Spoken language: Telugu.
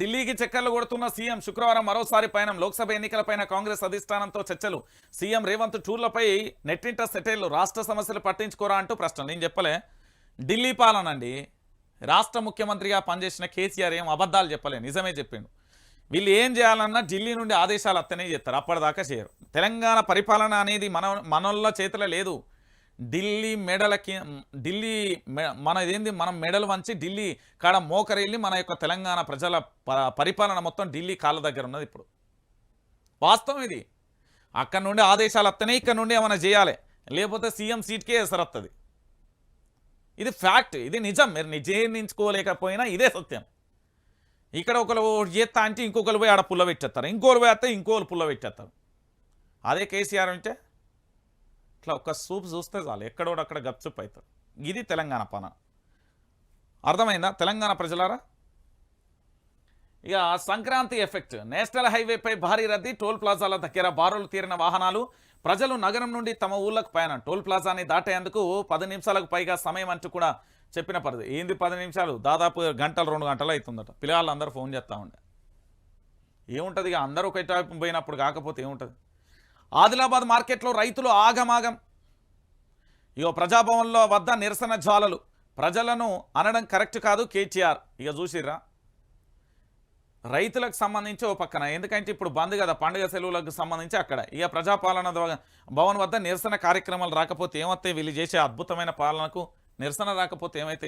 ఢిల్లీకి చక్కర్లు కొడుతున్న సీఎం శుక్రవారం మరోసారి పయనం. లోక్సభ ఎన్నికలపైన కాంగ్రెస్ అధిష్టానంతో చర్చలు. సీఎం రేవంత్ టూర్లపై నెట్టింట సెటైర్లు రాష్ట్ర సమస్యలు పట్టించుకోరా అంటూ ప్రశ్న నేను చెప్పలే. ఢిల్లీ పాలన అండి. రాష్ట్ర ముఖ్యమంత్రిగా పనిచేసిన కేసీఆర్ ఏం అబద్ధాలు చెప్పలే. నిజమే చెప్పిండు. వీళ్ళు ఏం చేయాలన్నా ఢిల్లీ నుండి ఆదేశాలు అత్తనే చేస్తారు. అప్పటిదాకా చేయరు. తెలంగాణ పరిపాలన అనేది మన మనోళ్ళ చేతిలో లేదు. ఢిల్లీ మెడలకి ఢిల్లీ మన ఇదేంది మనం మెడలు వంచి ఢిల్లీ కాడ మోకరెళ్ళి మన యొక్క తెలంగాణ ప్రజల ప- పరిపాలన మొత్తం ఢిల్లీ కాళ్ళ దగ్గర ఉన్నది ఇప్పుడు. వాస్తవం ఇది. అక్కడ నుండి ఆదేశాలు వస్తేనే ఇక్కడ నుండి ఏమైనా చేయాలి. లేకపోతే సీఎం సీట్కే ఎసరత్తది. ఇది ఫ్యాక్ట్ ఇది నిజం. మీరు నిజేయించుకోలేకపోయినా ఇదే సత్యం. ఇక్కడ ఒకరు చేస్తా అంటే ఇంకొకరు పోయి ఆడ పుల్ల పెట్టేస్తారు ఇంకోరు పోయి వస్తే ఇంకోరు పుల్ల పెట్టేస్తారు అదే కేసీఆర్ అంటే ఇట్లా ఒక్క సూప్ చూస్తే చాలు. ఎక్కడోడు అక్కడ గప్చుప్ అవుతాడు ఇది తెలంగాణ పన. అర్థమైందా? తెలంగాణ ప్రజలారా? ఇక సంక్రాంతి ఎఫెక్ట్. నేషనల్ హైవేపై భారీ రద్దీ టోల్ ప్లాజాల దగ్గర బారులు తీరిన వాహనాలు ప్రజలు నగరం నుండి తమ ఊళ్ళకు పయనం. టోల్ ప్లాజాని దాటేందుకు పది నిమిషాలకు పైగా సమయం అంటూ కూడా చెప్పిన పరిధి. ఏంది పది నిమిషాలు? దాదాపు గంటలు రెండు గంటలు అవుతుందట పిల్లలు అందరూ ఫోన్ చేస్తూ ఉండే. ఏముంటుంది ఇక? అందరూ ఒక వైపు పోయినప్పుడు కాకపోతే ఏముంటుంది? ఆదిలాబాద్ మార్కెట్లో రైతులు ఆగమాగం. ఇగో ప్రజాభవన్లో వద్ద నిరసన జ్వాలలు. ప్రజలను అనడం కరెక్ట్ కాదు కేటీఆర్. ఇక చూసిర్రా? రైతులకు సంబంధించి ఓ పక్కన. ఎందుకంటే ఇప్పుడు బంద్ కదా పండుగ సెలవులకు సంబంధించి అక్కడ. ఇక ప్రజాపాలన భవన్ వద్ద నిరసన కార్యక్రమాలు రాకపోతే ఏమవుతాయి వీళ్ళు చేసే అద్భుతమైన పాలనకు? నిరసన రాకపోతే ఏమైతే